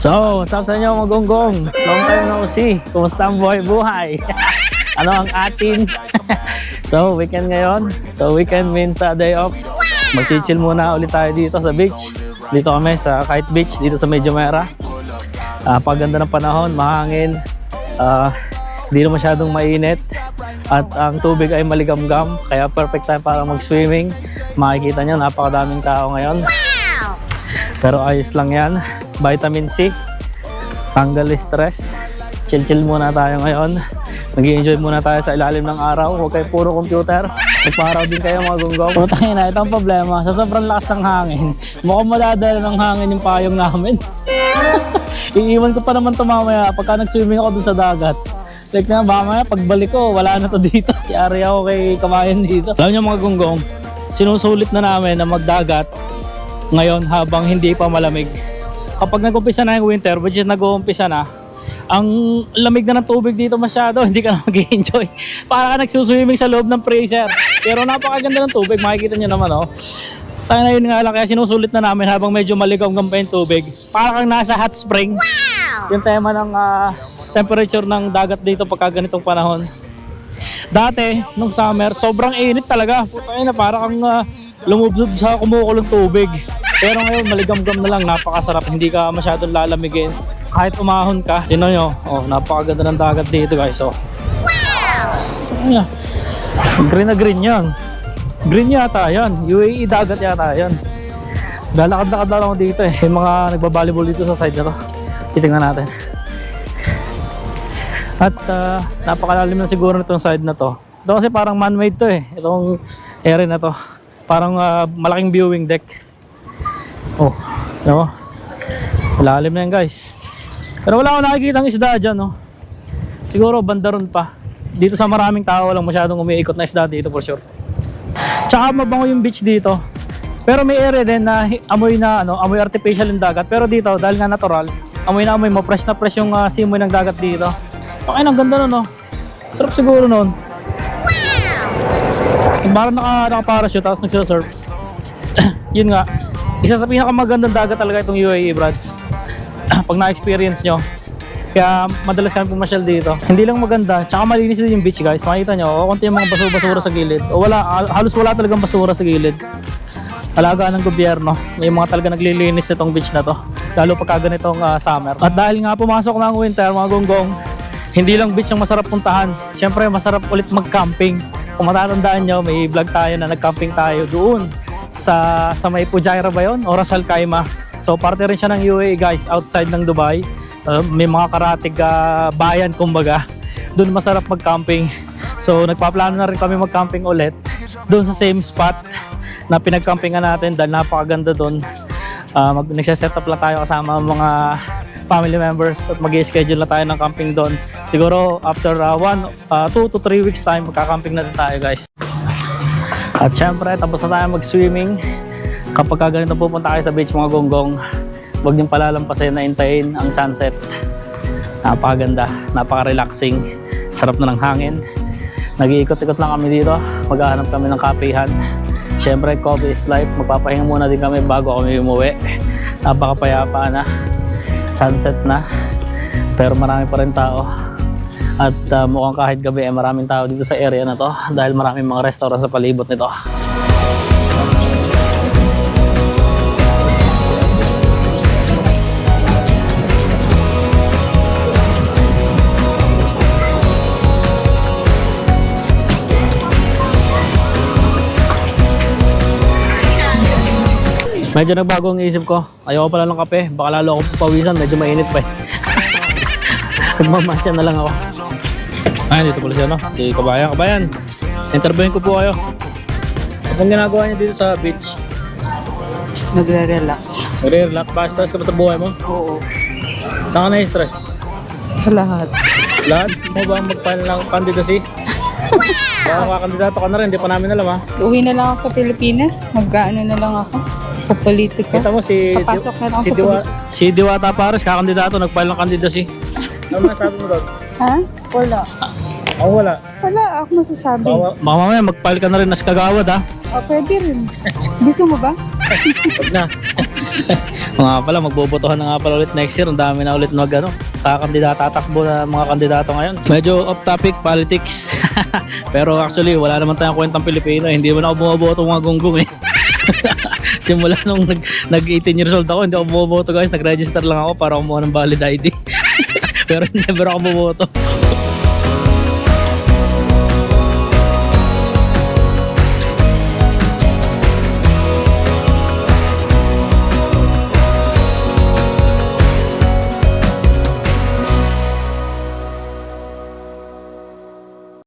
So, what's up sa inyo mga gonggong? Long time no see. Kumusta ang buhay-buhay? ano ang atin? so, weekend ngayon. So, weekend means a day off. Mag-chill muna ulit tayo dito sa beach. Dito kami sa Kite Beach, dito sa Medyo Mera. Ah, paganda ng panahon, mahangin. Ah, hindi na masyadong mainit. At ang tubig ay maligamgam. Kaya perfect time para mag-swimming. Makikita nyo, napakadaming tao ngayon. Pero ayos lang yan. Vitamin C. Tanggal stress. Chill-chill muna tayo ngayon. nag enjoy muna tayo sa ilalim ng araw. Huwag kayo puro computer. Nagparaw din kayo mga gunggong. Putangin na, ito ang problema. Sa sobrang lakas ng hangin, mukhang madadala ng hangin yung payong namin. Iiwan ko pa naman ito mamaya pagka nag-swimming ako dun sa dagat. Like na, mamaya pagbalik ko, wala na to dito. Yari ako kay kamayan dito. Alam niyo mga gunggong, sinusulit na namin na magdagat ngayon habang hindi pa malamig. Kapag nag-umpisa na yung winter, which is nag-uumpisa na, ang lamig na ng tubig dito masyado, hindi ka na mag enjoy Para ka nagsuswimming sa loob ng freezer. Pero napakaganda ng tubig, makikita nyo naman oh. Tayo na yun nga lang, kaya sinusulit na namin habang medyo maligaw pa yung tubig. Para kang nasa hot spring. Yung tema ng ah, temperature ng dagat dito pagka ganitong panahon. Dati, nung summer, sobrang init talaga. Puta na, para kang uh, lumubsob sa kumukulong tubig. Pero ngayon, maligam-gam na lang, napakasarap. Hindi ka masyadong lalamigin. Kahit umahon ka, yun nyo, oh, napakaganda ng dagat dito guys. Oh. Wow! Green na green yan. Green yata yan. UAE dagat yata yan. Lalakad-lakad lang ako dito eh. May mga nagbabalibol dito sa side na to. Titingnan natin. At uh, napakalalim na siguro nitong side na to. Ito kasi parang man-made to eh. Itong area na to. Parang ah, malaking viewing deck. Oh, ano? Malalim na yan guys. Pero wala akong nakikita isda dyan no. Siguro banda ron pa. Dito sa maraming tao walang masyadong umiikot na isda dito for sure. Tsaka mabango yung beach dito. Pero may area din na amoy na ano, amoy artificial yung dagat. Pero dito dahil nga natural, amoy na amoy mo, fresh na fresh yung uh, simoy ng dagat dito. Okay, ang ganda nun, no? Sarap siguro nun. Wow! Parang naka, naka-parachute tapos nagsisurf. Yun nga, isa sa pinakamagandang dagat talaga itong UAE, Brads. Pag na-experience nyo. Kaya madalas kami pumasyal dito. Hindi lang maganda, tsaka malinis din yung beach guys. Makita nyo, o konti yung mga basura, basura sa gilid. O wala, hal- halos wala talagang basura sa gilid. Alaga ng gobyerno. Yung mga talaga naglilinis nitong beach na to. Lalo pagka ganitong ah, summer. At dahil nga pumasok na ang winter, mga gonggong, hindi lang beach ang masarap puntahan. Siyempre, masarap ulit mag-camping. Kung matatandaan nyo, may vlog tayo na nag-camping tayo doon sa sa may Pujaira ba yun? O Ras Al Khaimah. So, parte rin siya ng UAE guys, outside ng Dubai. Uh, may mga karatig ah, bayan, kumbaga. Doon masarap mag-camping. So, nagpaplano na rin kami mag-camping ulit doon sa same spot na pinag-campingan natin dahil napakaganda doon. Uh, mag nagse-set up lang tayo kasama ang mga family members at mag schedule na tayo ng camping doon. Siguro after 1, 2 to 3 weeks time, magka-camping na din tayo guys. At syempre, tapos na tayo mag-swimming. Kapag ka ganito pupunta kayo sa beach mga gonggong, huwag niyong palalampasin na intayin ang sunset. Napakaganda, napaka-relaxing, sarap na ng hangin. Nag-iikot-ikot lang kami dito, maghahanap kami ng kapihan. Syempre, coffee is life. Magpapahinga muna din kami bago kami umuwi. Napakapayapa na. Sunset na. Pero marami pa rin tao. At uh, mukhang kahit gabi ay maraming tao dito sa area na to dahil maraming mga restaurant sa palibot nito. Medyo nagbago ang isip ko. Ayoko pala ng kape. Baka lalo ako pawisan. Medyo mainit pa eh. Nagmamatcha na lang ako. Ay, dito pala siya, no? Si Kabayan. Kabayan, interviewin ko po kayo. Anong ginagawa niya dito sa beach? Nagre-relax. Nagre-relax ba? Stress ka ba sa buhay mo? Oo. Saan ka na-stress? Sa lahat. Lahat? Mo ba mag-file ng candidacy? Baka kakandidato ka na rin, hindi pa namin alam ha. Uwi na lang ako sa Pilipinas. Mag-ano na lang ako. Sa politika. Kita mo si, Papasok na lang si, sa Diwa, si Diwata Pares, kakandidato, nag-file ng candidacy. Ano masabi mo doon? Ha? Wala. Ako wala. Wala ako masasabi. Baka baka mamaya mag-file ka na rin as kagawad ha. Oh, pwede rin. Gusto mo ba? Wag na. mga pala, magbobotohan na nga pala ulit next year. Ang dami na ulit mag ano, kakandidata, tatakbo na mga kandidato ngayon. Medyo off topic, politics. Pero actually, wala naman tayong kwentang Pilipino. eh. Hindi mo na ako bumoboto mga gunggong eh. Simula nung nag, nag 18 years old ako, hindi ako bumoboto guys. Nag-register lang ako para kumuha ng valid ID. Pero never ako bumoto.